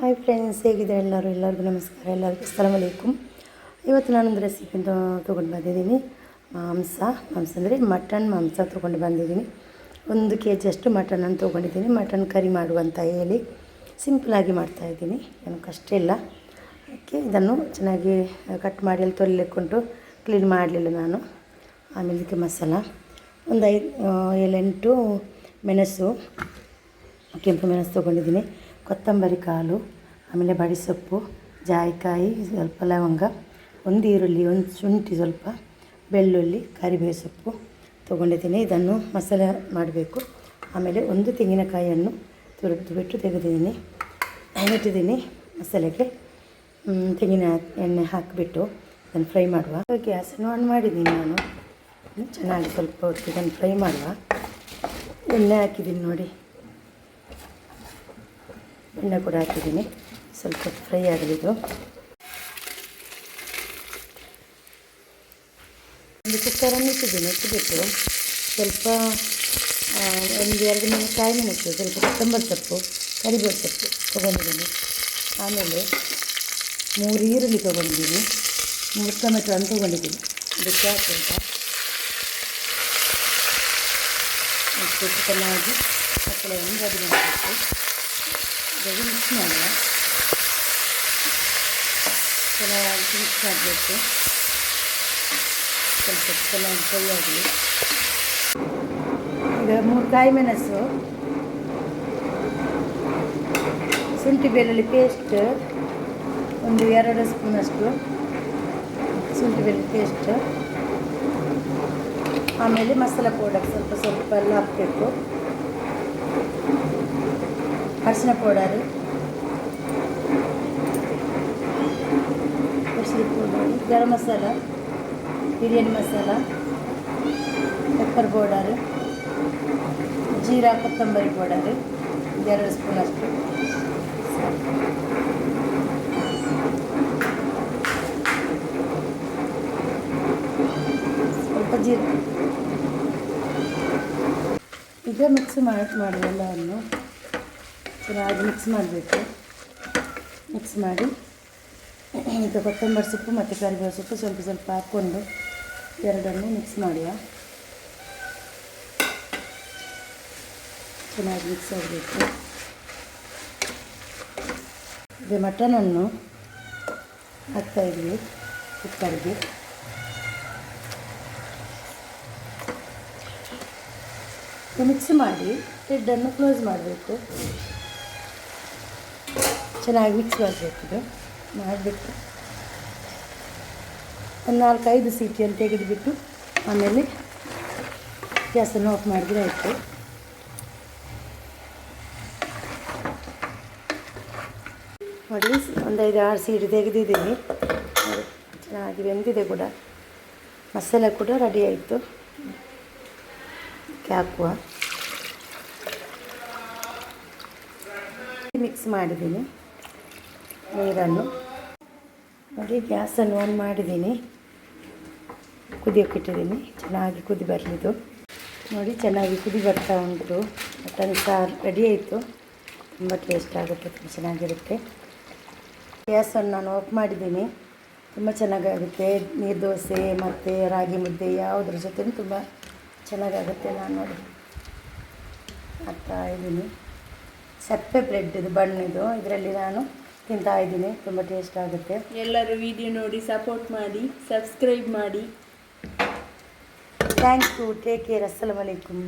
Hi friends ಹೇಗಿದೆ ಎಲ್ಲರೂ? ಎಲ್ಲರಿಗೂ ನಮಸ್ಕಾರ. ಎಲ್ಲರಿಗೂ ಸಲಾಮಲೈಕುಮ್ ಇವತ್ತು ನಾನೊಂದು ರೆಸಿಪಿ ತೊಗೊಂಡು ಬಂದಿದ್ದೀನಿ. ಮಾಂಸ ಮಾಂಸ ಅಂದರೆ ಮಟನ್ ಮಾಂಸ ತೊಗೊಂಡು ಬಂದಿದ್ದೀನಿ. ಒಂದು ಕೆ ಜಿಯಷ್ಟು ಮಟನನ್ನು ತೊಗೊಂಡಿದ್ದೀನಿ. ಮಟನ್ ಕರಿ ಮಾಡುವಂತ ಹೇಳಿ ಸಿಂಪಲಾಗಿ ಮಾಡ್ತಾಯಿದ್ದೀನಿ ಏನು ಕಷ್ಟ ಇಲ್ಲ. ಅದಕ್ಕೆ ಇದನ್ನು ಚೆನ್ನಾಗಿ ಕಟ್ ಮಾಡಿ ಅಲ್ಲಿ ತೊಲಿಲಿಕ್ಕೊಂಡು ಕ್ಲೀನ್ ಮಾಡಲಿಲ್ಲ ನಾನು. ಆಮೇಲೆ ಇದಕ್ಕೆ ಮಸಾಲ, ಒಂದು ಐದು ಏಳೆಂಟು ಮೆಣಸು, ಕೆಂಪು ಮೆಣಸು ತೊಗೊಂಡಿದ್ದೀನಿ. ಕೊತ್ತಂಬರಿ ಕಾಳು, ಆಮೇಲೆ ಬಡಿಸೊಪ್ಪು, ಜಾಯಿಕಾಯಿ, ಸ್ವಲ್ಪ ಲವಂಗ, ಒಂದು ಈರುಳ್ಳಿ, ಒಂದು ಶುಂಠಿ ಸ್ವಲ್ಪ, ಬೆಳ್ಳುಳ್ಳಿ ಕರಿಬೇವು ಸೊಪ್ಪು ತೊಗೊಂಡಿದ್ದೀನಿ. ಇದನ್ನು ಮಸಾಲೆ ಮಾಡಬೇಕು. ಆಮೇಲೆ ಒಂದು ತೆಂಗಿನಕಾಯಿಯನ್ನು ತುರಿದು ಬಿಟ್ಟು ತೆಗೆದಿದ್ದೀನಿ. ಇಟ್ಟಿದ್ದೀನಿ ಮಸಾಲೆಗೆ. ತೆಂಗಿನ ಎಣ್ಣೆ ಹಾಕಿಬಿಟ್ಟು ಅದನ್ನು ಫ್ರೈ ಮಾಡುವ. ಗ್ಯಾಸನ್ನು ಆನ್ ಮಾಡಿದ್ದೀನಿ ನಾನು. ಚೆನ್ನಾಗಿ ಸ್ವಲ್ಪ ಹೊತ್ತು ಇದನ್ನು ಫ್ರೈ ಮಾಡುವ. ಎಣ್ಣೆ ಹಾಕಿದ್ದೀನಿ ನೋಡಿ. ಎಣ್ಣೆ ಕೂಡ ಹಾಕಿದ್ದೀನಿ. ಸ್ವಲ್ಪ ಫ್ರೈ ಆಗಲಿದ್ದು ಒಂದು ಕುಕ್ಕರನ್ನು ಇಟ್ಟಿದ್ದೀನಿ ಇಟ್ಟುಬಿಟ್ಟು ಸ್ವಲ್ಪ ಒಂದು ಎರಡು ಮೆಣಸು ಕಾಯಿ ಮೆಣಸು ಸ್ವಲ್ಪ ಕೊತ್ತಂಬರಿ ಸೊಪ್ಪು, ಕರಿಬೇವು ಸೊಪ್ಪು ತೊಗೊಂಡಿದ್ದೀನಿ. ಆಮೇಲೆ ಮೂರು ಈರುಳ್ಳಿ ತೊಗೊಂಡಿದ್ದೀನಿ. ಮೂರು ಟೊಮೆಟೊವನ್ನು ತೊಗೊಂಡಿದ್ದೀನಿ. ಅದಕ್ಕೆ ಹಾಕಿಂತ ಮತ್ತು ಚೆನ್ನಾಗಿ ಮಸಾಲೆಯನ್ನು ರೆಡಿ ಮಾಡಬೇಕು. ಇದನ್ನು ಮಿಕ್ಸ್ ಮಾಡುವ ಚೆನ್ನಾಗಿ ಮಿಕ್ಸ್ ಮಾಡಬೇಕು ಸ್ವಲ್ಪ ಚೆನ್ನಾಗಿ ಫ್ರೈ ಆಗಲಿ ಈಗ ಮೂರು ಕಾಯಿ ಮೆಣಸು, ಶುಂಠಿ ಬೆಳ್ಳುಳ್ಳಿ ಪೇಸ್ಟ್ ಒಂದು ಎರಡು ಸ್ಪೂನಷ್ಟು ಶುಂಠಿ ಬೆಳ್ಳುಳ್ಳಿ ಪೇಸ್ಟ್ ಆಮೇಲೆ ಮಸಾಲ ಪೌಡರ್ ಸ್ವಲ್ಪ ಸ್ವಲ್ಪ ಎಲ್ಲ ಹಾಕಬೇಕು. ಅರಿಶಿನ ಪೌಡರ್. ಅರಿಶಿನ powder. Garam masala, biryani masala, pepper powder, jeera ಕೊತ್ತಂಬರಿ ಪೌಡರ್. ಎರಡು ಸ್ಪೂನ್ ಅಷ್ಟು. ಸ್ವಲ್ಪ ಜೀರ. ಈಗ ಮಿಕ್ಸ್ ಮಾಡಿ ಮಾಡಿ ಎಲ್ಲವನ್ನು. ಚೆನ್ನಾಗಿ ಮಿಕ್ಸ್ ಮಾಡಬೇಕು. ಮಿಕ್ಸ್ ಮಾಡಿ, ಈಗ ಕೊತ್ತಂಬರಿ ಸೊಪ್ಪು ಮತ್ತು ಕರಿಬೇವು ಸೊಪ್ಪು ಸ್ವಲ್ಪ ಸ್ವಲ್ಪ ಹಾಕ್ಕೊಂಡು ಎರಡನ್ನು ಮಿಕ್ಸ್ ಮಾಡುವ. ಚೆನ್ನಾಗಿ ಮಿಕ್ಸ್ ಆಗಬೇಕು. ಈಗ ಮಟನನ್ನು ಹಾಕ್ತಾಯಿದ್ವಿ ಕುಕ್ಕರ್ಗೆ. ಮಿಕ್ಸ್ ಮಾಡಿ ಲಿಡ್ಡನ್ನು ಕ್ಲೋಸ್ ಮಾಡಬೇಕು. ಚೆನ್ನಾಗಿ ಮಿಕ್ಸ್ ಮಾಡಬೇಕು ಇದು ಮಾಡಿಬಿಟ್ಟು ಒಂದು ನಾಲ್ಕೈದು ಸೀಟಿಯನ್ನು ತೆಗೆದುಬಿಟ್ಟು ಆಮೇಲೆ ಗ್ಯಾಸನ್ನು ಆಫ್ ಮಾಡಿದ್ರೆ ಆಯಿತು. ನೋಡಿ, ಒಂದು ಐದು ಆರು ಸೀಟು ತೆಗೆದಿದ್ದೀನಿ. ಚೆನ್ನಾಗಿ ಬೆಂದಿದೆ ಕೂಡ. ಮಸಾಲೆ ಕೂಡ ರೆಡಿ ಆಯಿತು. ಕ್ಯಾಕುವ ಮಿಕ್ಸ್ ಮಾಡಿದ್ದೀನಿ. ನೀರನ್ನು. ನೋಡಿ, ಗ್ಯಾಸನ್ನು ಆನ್ ಮಾಡಿದ್ದೀನಿ. ಕುದಿಯೋಕೆ ಇಟ್ಟಿದ್ದೀನಿ. ಚೆನ್ನಾಗಿ ಕುದಿ ಬರಲಿದ್ದು. ನೋಡಿ, ಚೆನ್ನಾಗಿ ಕುದಿ ಬರ್ತಾ ಉಂಟು. ಮಟನ್ ಸಾರು ರೆಡಿ ಆಯಿತು. ತುಂಬ ಟೇಸ್ಟ್ ಆಗುತ್ತೆ, ತುಂಬ ಚೆನ್ನಾಗಿರುತ್ತೆ. ಗ್ಯಾಸನ್ನು ನಾನು ಆಫ್ ಮಾಡಿದ್ದೀನಿ. ತುಂಬ ಚೆನ್ನಾಗಾಗುತ್ತೆ. ನೀರು ದೋಸೆ, ಮತ್ತು ರಾಗಿ ಮುದ್ದೆ ಯಾವುದ್ರ ಜೊತೆ ತುಂಬ ಚೆನ್ನಾಗಾಗುತ್ತೆ ನಾನು ನೋಡಿ. ಹಾಕ್ತಾ ಇದ್ದೀನಿ. ಸಪ್ಪೆ ಬ್ರೆಡ್ ಇದು ಬಣ್ಣಿದು ಇದರಲ್ಲಿ ನಾನು ತಿಂತಾ ಇದ್ದೀನಿ ತುಂಬ ಟೇಸ್ಟ್ ಆಗುತ್ತೆ. ಎಲ್ಲರೂ ವಿಡಿಯೋ ನೋಡಿ ಸಪೋರ್ಟ್ ಮಾಡಿ ಸಬ್ಸ್ಕ್ರೈಬ್ ಮಾಡಿ. ಥ್ಯಾಂಕ್ಸ್ ಯು ಟೇಕ್ ಕೇರ್ ಅಸ್ಸಲಾಮ್ ಅಲೈಕುಮ್